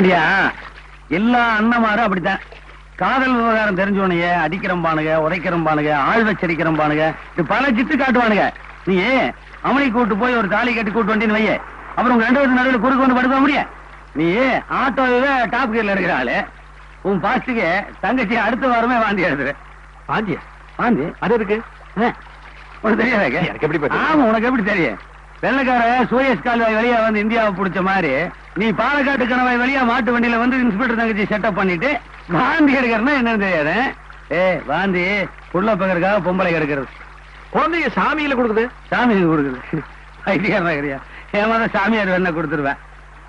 பாண்டியா? எல்லா அண்ணமாரும் அப்படித்தான். காதல் விவகாரம் தெரிஞ்சவனைய அடிக்கிறம்பானுங்க உதைக்கிறம்பானுங்க ஆள் வச்சடிக்கிறம்பானுங்க இது பல சித்து காட்டுவானுங்க. நீ அவனை கூட்டு போய் ஒரு தாலி கட்டி கூட்டு வண்டின்னு வைய. அப்புறம் உங்க ரெண்டு பேரும் நடுவில் குறுக்கு வந்து படுக்க முடியும் நீ ஆட்டோவே டாப் கியர்ல எடுக்கிற ஆளு. உன் பாஸ்டுக்கு தங்கச்சி அடுத்த வாரமே வாந்தி எழுதுற பாண்டியா வாந்தி? அது இருக்கு உனக்கு தெரியாதா எனக்கு? எப்படி? ஆமா உனக்கு எப்படி தெரியும்? வெள்ளக்கார சூயஸ் கால்வாய் வெளியா வந்து இந்தியாவை பிடிச்ச மாதிரி நீ பாலக்காட்டு கணவாய் வெளியா மாட்டு வண்டியில வந்து இன்ஸ்பெக்டர் தங்கச்சி செட்டப் பண்ணிட்டு வாந்தி எடுக்கிறனா என்னன்னு தெரியாது. ஏ வாந்தி புள்ள பக்கறதுக்காக பொம்பளை எடுக்கிறது குழந்தைய சாமியில கொடுக்குது? சாமிக்கு கொடுக்குது. ஐடியா ஏமாத சாமியார் வேணா கொடுத்துருவேன்.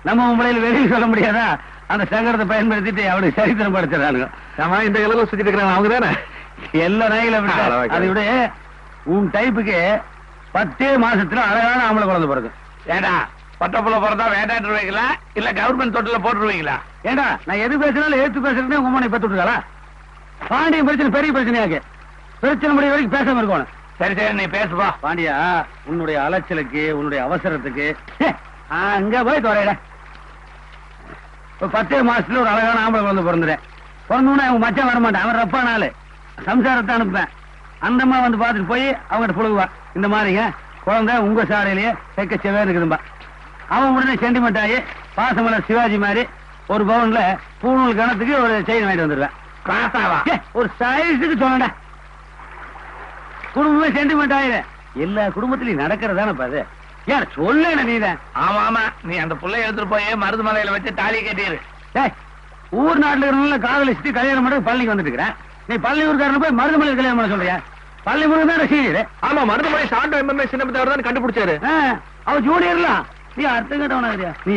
நம்ம பொம்பளையில வெளியே சொல்ல முடியாதா? அந்த சங்கடத்தை பயன்படுத்திட்டு அவளுக்கு சரித்திரம் படுத்துறானுங்க ஆமா இந்த இலல சுத்திட்டு இருக்கிறாங்க அவங்க தானே? எல்லா நாயில அதை விட. உன் டைப்புக்கு பத்தே மாசத்துல அழகான ஆம்பளை குழந்தை பிறகு. ஏடா பட்டப்புல பிறந்தா வேண்டாட்டுருவீங்களா இல்ல கவர்மெண்ட் தொட்டில போட்டுருவீங்களா? ஏடா நான் எது பேசினாலும் ஏத்து பேசுறதே உங்க அம்மா பத்து பாண்டியன் பிரச்சனை பெரிய பிரச்சனையாக்கு. பிரச்சனை முடிய வரைக்கும் பேசாம இருக்கணும். சரி சரி நீ பேசுப்பா பாண்டியா உன்னுடைய அலைச்சலுக்கு உன்னுடைய அவசரத்துக்கு அங்க போய் துறையிட பத்து பத்தே மாசத்துல ஒரு அழகான ஆம்பளை குழந்தை பிறந்துட்டேன். பிறந்தோடனே அவங்க மச்சான் வர மாட்டான் அவன் ரப்பா சம்சாரத்தை அனுப்புவேன். அந்தம்மா வந்து பார்த்துட்டு போய் அவங்ககிட்ட புழுகுவா. இந்த மாதிரிங்க குழந்தை உங்க சாலையிலேயே செக்க செவே இருக்குதும்பா. அவன் உடனே சென்டிமெண்ட் ஆகி பாசமலர் சிவாஜி மாதிரி ஒரு பவுன்ல பூணூல் கணத்துக்கு ஒரு செயின் வாங்கிட்டு வந்துடுவேன் ஒரு சைஸுக்கு சொல்லடா குடும்பமே சென்டிமெண்ட் ஆயிரு. எல்லா குடும்பத்திலயும் நடக்கிறதானே பாது ஏன் சொல்ல நீதான் ஆமா ஆமா. நீ அந்த புள்ளைய எடுத்துட்டு போய் மருது மலையில வச்சு தாலி கட்டிடு ஊர் நாட்டுல இருக்கிறவங்கள காதலிச்சுட்டு கல்யாணம் பண்ணி பள்ளிக்கு வந்துட்டு இருக்கிறேன். நீ பள்ளி ஊருக்காரன் போய் மருதமலையில் கல்யாணம் பண்ண சொல்றியா? பள்ளி முருகன் தான் சீரியர் ஆமா மருதுமலை சாண்டோ எம்எம்ஏ சின்னப்பத்தவர் தான் கண்டுபிடிச்சாரு. அவ ஜூனியர்லாம் நீ அர்த்தம் கேட்டவனா நீ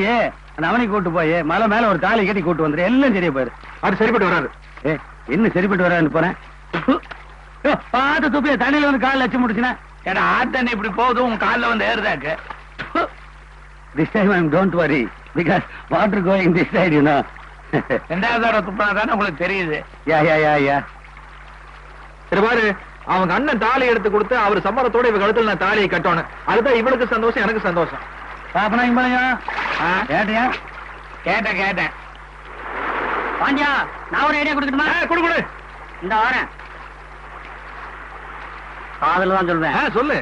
அந்த அவனை கூட்டு போய் மலை மேல ஒரு தாலி கட்டி கூட்டு வந்துரு. எல்லாம் சரியா போயிரு. அது சரிப்பட்டு வராது ஏ என்ன சரிப்பட்டு வரான்னு போறேன்? ஏ, பார்த்து துப்பிய தண்ணியில வந்து கால் லட்சம் முடிச்சுனா? ஏடா ஆத்தண்ணி இப்படி போகுது உன் கால்ல வந்து ஏறுதாக்கு. Time I'm don't worry because water going this side, you know. ரெண்டாவது தடவை துப்புனா தானே உங்களுக்கு தெரியுது. Yeah, yeah, yeah, yeah. சரி பாரு. அவங்க அண்ணன் தாலி எடுத்து கொடுத்து அவர் சம்மரத்தோட இவ கழுத்துல நான் தாலியை கட்டணும். அதுதான் இவளுக்கு சந்தோஷம் எனக்கு சந்தோஷம். பாப்பனா இம்பளையா கேட்டியா? கேட்டேன் கேட்டேன். பாண்டியா நான் ஒரு ஐடியா கொடுக்கட்டுமா? கொடு கொடு. இந்த வரேன் காதல் தான் சொல்றேன் சொல்லு.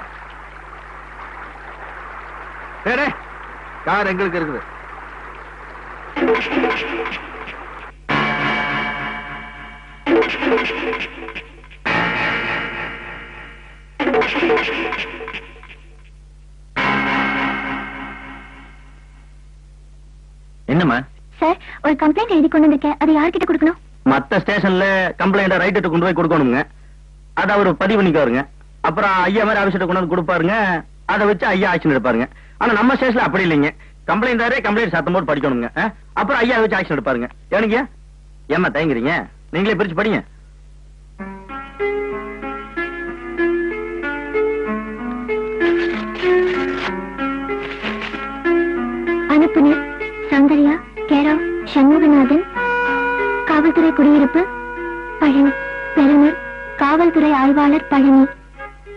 சரி கார் எங்களுக்கு இருக்குது? என்னம்மா? சார் ஒரு கம்ப்ளைண்ட் எழுதி கொண்டு வந்திருக்கேன். அதை யார்கிட்ட கொடுக்கணும்? மத்த ஸ்டேஷன்ல கம்ப்ளைண்ட் ரைட்டு கொண்டு போய் கொடுக்கணுங்க. அத அவர் பதிவு பண்ணிக்காருங்க அப்புறம் ஐயா மாதிரி ஆபீஸ்ல கொண்டு வந்து கொடுப்பாருங்க. அதை வச்சு ஐயா ஆக்ஷன் எடுப்பாருங்க. ஆனா நம்ம ஸ்டேஷன்ல அப்படி இல்லைங்க. கம்ப்ளைண்டாரே கம்ப்ளைண்ட் சத்தம் போட்டு படிக்கணுங்க? அப்புறம் ஐயா வச்சு ஆக்ஷன் எடுப்பாருங்க. ஏனுங்க? ஏமா தயங்குறீங்க? நீங்களே பிரிச்சு படிங்க. பழனி.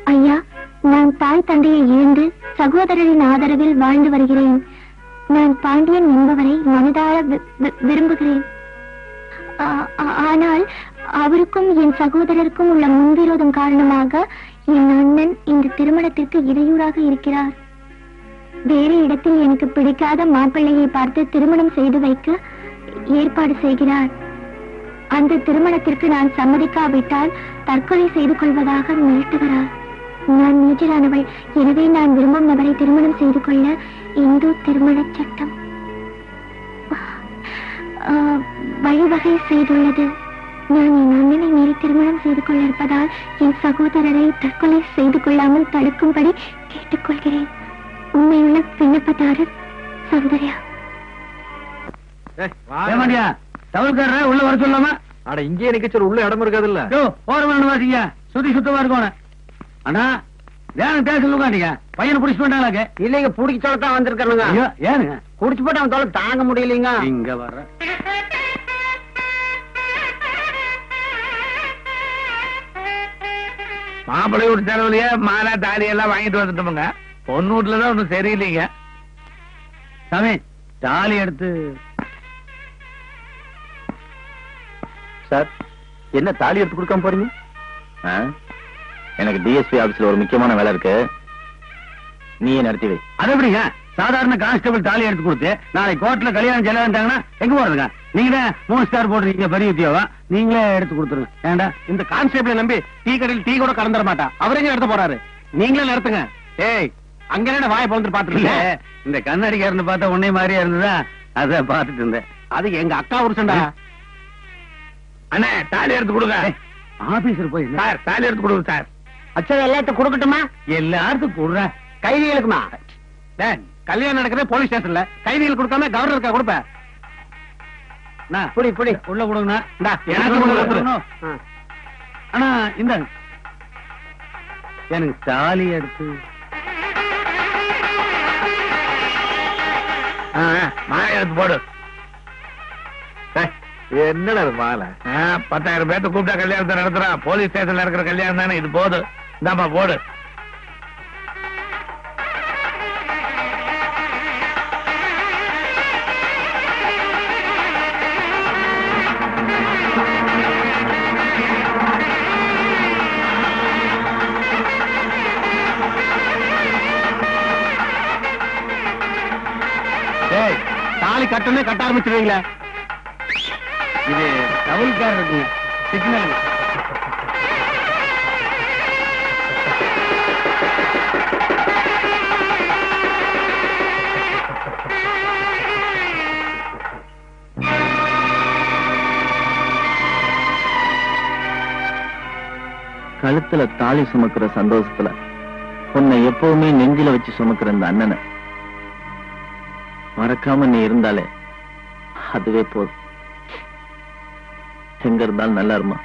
ஐயா நான் தாய் தந்தையை இழந்து சகோதரரின் ஆதரவில் வாழ்ந்து வருகிறேன். நான் பாண்டியன் என்பவரை மனதார வி- விரும்புகிறேன். ஆனால் அவருக்கும் என் சகோதரருக்கும் உள்ள முன்விரோதம் காரணமாக என் அண்ணன் இந்த திருமணத்திற்கு இடையூறாக இருக்கிறார். வேறு இடத்தில் எனக்கு பிடிக்காத மாப்பிள்ளையை பார்த்து திருமணம் செய்து வைக்க ஏற்பாடு செய்கிறார். அந்த திருமணத்திற்கு நான் சம்மதிக்காவிட்டால் தற்கொலை செய்து கொள்வதாக மிரட்டுகிறார் நான் நீச்சலானவள் எனவே நான் விரும்பும் நபரை திருமணம் செய்து கொள்ள இந்து திருமண சட்டம். ஆ, வழிவகை செய்துள்ளது. நான் என் அண்ணனை மீறி திருமணம் செய்து கொள்ள இருப்பதால் என் சகோதரரை தற்கொலை செய்து கொள்ளாமல் தடுக்கும்படி கேட்டுக்கொள்கிறேன். உண்மையுள்ள விண்ணப்பதாரர் சௌந்தர்யா தவறுக்காரர? உள்ள வர சொல்லாமா? அட இங்கே நிக்க சொல்ல உள்ள இடம் இருக்காதுல்ல. யோ போறவன் வாசிங்க. சுத்தி சுத்தமா இருக்கணும். அண்ணா ஏன் பேச உட்காந்தீங்க பையனை புடிச்சு போட்டாங்க இல்லைங்க புடிச்சு சொல்லத்தான் வந்திருக்கானுங்க ஏனுங்க? குடிச்சு போட்டு அவன் தொலை தாங்க முடியலைங்க. இங்க வர்ற. மாப்பிள்ளை வீட்டு செலவுலயே மாலா தாலி எல்லாம் வாங்கிட்டு வந்துட்டோமுங்க. பொண்ணு வீட்டுலதான் ஒண்ணும் சரியில்லைங்க. சாமி தாலி எடுத்து சார் என்ன தாலி எடுத்து கொடுக்காம போறீங்க? எனக்கு டிஎஸ்பி ஆபீஸ்ல ஒரு முக்கியமான வேலை இருக்கு. நீயே நடத்தி வை. அது எப்படிங்க? சாதாரண கான்ஸ்டபிள் தாலி எடுத்து கொடுத்து நாளைக்கு கோர்ட்ல கல்யாணம் செலவந்தாங்கன்னா எங்க போறதுங்க? நீங்க மூணு ஸ்டார் போட்டுருக்கீங்க பெரிய உத்தியோகம். நீங்களே எடுத்து கொடுத்துருங்க. ஏண்டா இந்த கான்ஸ்டபிளை நம்பி டீ கடையில் டீ கூட கலந்துட மாட்டா. அவரே எடுத்து போறாரு. நீங்களே நிறுத்துங்க. ஏய் அங்க என்ன வாயை இல்ல. பாத்துருக்கீங்க இந்த கண்ணாடிக்காரன்னு பார்த்தா உன்னை மாதிரியா இருந்ததா? அத பாத்துட்டு இருந்தேன். அது எங்க அக்கா புருஷன்டா அண்ணே தாலி எடுத்து கொடுங்க. ஆபீசர் போய்? சார் தாலி எடுத்து கொடுங்க சார். அச்சா எல்லாத்தையும் கொடுக்கட்டுமா? எல்லாத்துக்கும் கொடுற கைதிகளுக்குமா கல்யாணம் நடக்குது போலீஸ் ஸ்டேஷன்ல. கைதிகள் கொடுக்காம கவர்னருக்கா கொடுப்ப புடி புடி. உள்ள கொடுங்கண்ணா. எனக்கு. அண்ணா இந்த. எனக்கு தாலி எடுத்து. மாலை எடுத்து போடு. என்னடா மாலை? பத்தாயிரம் பேர்த்த கூப்பிட்டா கல்யாணத்தை நடத்துறான் போலீஸ் ஸ்டேஷன்ல இருக்கிற கல்யாணம் தானே? இது போது இந்தாப்பா போடு. டேய் தாலி கட்டணும் கட்ட ஆரம்பிச்சிருவீங்களே. இது டவுல்கார் இருக்குங்க சிக்னல் கழுத்துல தாலி சுமக்கிற சந்தோஷத்துல உன்னை எப்பவுமே நெஞ்சில வச்சு சுமக்கிற இந்த அண்ணனை. மறக்காம நீ இருந்தாலே அதுவே போதும். எங்க இருந்தாலும் நல்லா இருமா?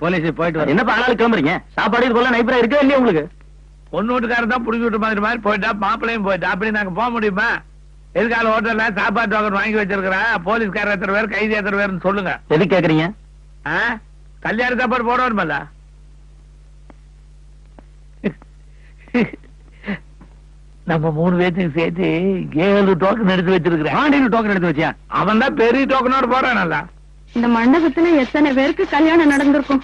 போலீஸ் போயிட்டு வர என்னப்பா ஆளாளு கிளம்புறீங்க? சாப்பாடு இது போல நைப்பரா இருக்கா இல்லையா உங்களுக்கு? பொண்ணு வீட்டுக்காரர் தான் புடிச்சு விட்ட மாதிரி மாதிரி போயிட்டா மாப்பிள்ளையும் போயிட்டா. அப்படி நாங்க போக முடியுமா? எதுக்கால ஹோட்டல்ல சாப்பாடு டோக்கன் வாங்கி வச்சிருக்கிறேன் போலீஸ்காரர் எத்தனை பேர் கைதி எத்தனை பேர்னு சொல்லுங்க. எது கேக்குறீங்க? கல்யாண சாப்பாடு போட வருமல்ல நம்ம மூணு பேர்த்துக்கு சேர்த்து ஏழு டோக்கன் எடுத்து வச்சிருக்கிறேன். டோக்கன் எடுத்து வச்சியா? அவன் தான் பெரிய டோக்கனோட போறானல்ல இந்த மண்டபத்துல எத்தனை பேருக்கு கல்யாணம் நடந்திருக்கும்?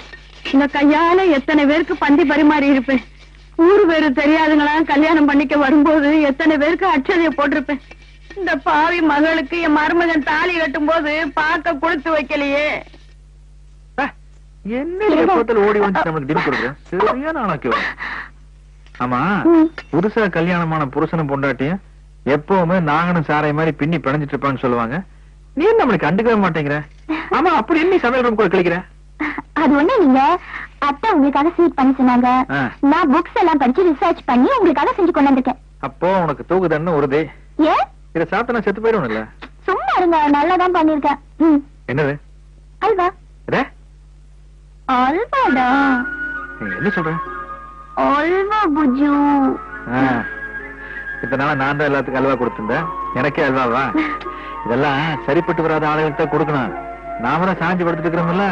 இந்த கையால எத்தனை பேருக்கு பந்தி பரிமாறி இருப்பேன்? ஊரு பேரு தெரியாதுங்களா கல்யாணம் பண்ணிக்க வரும்போது எத்தனை பேருக்கு அச்சதைய போட்டிருப்பேன்? இந்த பாவி மகளுக்கு என் மருமகன் தாலி கட்டும் போது பார்க்க கொடுத்து வைக்கலையே. என்ன ஓடி வந்து நம்மளுக்கு டிம் கொடுக்குறேன். சரியான ஆமா. புதுசா கல்யாணமான புருஷனும் பொண்டாட்டியும் எப்பவுமே நாகனும் சாரை மாதிரி பின்னி பிணைஞ்சிட்டு இருப்பான்னு சொல்லுவாங்க. நீ நம்மளுக்கு கண்டுக்கவே மாட்டேங்கிற? ஆமா அப்படி என்ன சமையல் ரூம் கூட கழிக்கிற? அது ஒண்ணு நீங்க. அத்தை உங்களுக்காக ஸ்வீட் பண்ண சொன்னாங்க. நான் புக்ஸ் எல்லாம் படிச்சு ரிசர்ச் பண்ணி உங்களுக்காக செஞ்சு கொண்டு வந்திருக்கேன். அப்போ உனக்கு தூக்குதன்னு உறுதி ஏன் இத சாப்பிட்டா செத்து போயிடுவேன்ல சும்மா இருங்க நல்லாதான் பண்ணிருக்கேன் என்னது? அல்வா? அல்வாடா. என்ன சொல்ற? அல்வா புஜு ஆ. இதனால நான் தான் எல்லாத்துக்கும் அல்வா கொடுத்திருந்தேன். எனக்கே அல்வாவா? இதெல்லாம் சரிப்பட்டு வராத ஆளுகள்கிட்ட கொடுக்கணும். நாம தான் சாஞ்சி படுத்துட்டு இருக்கிறோம்ல.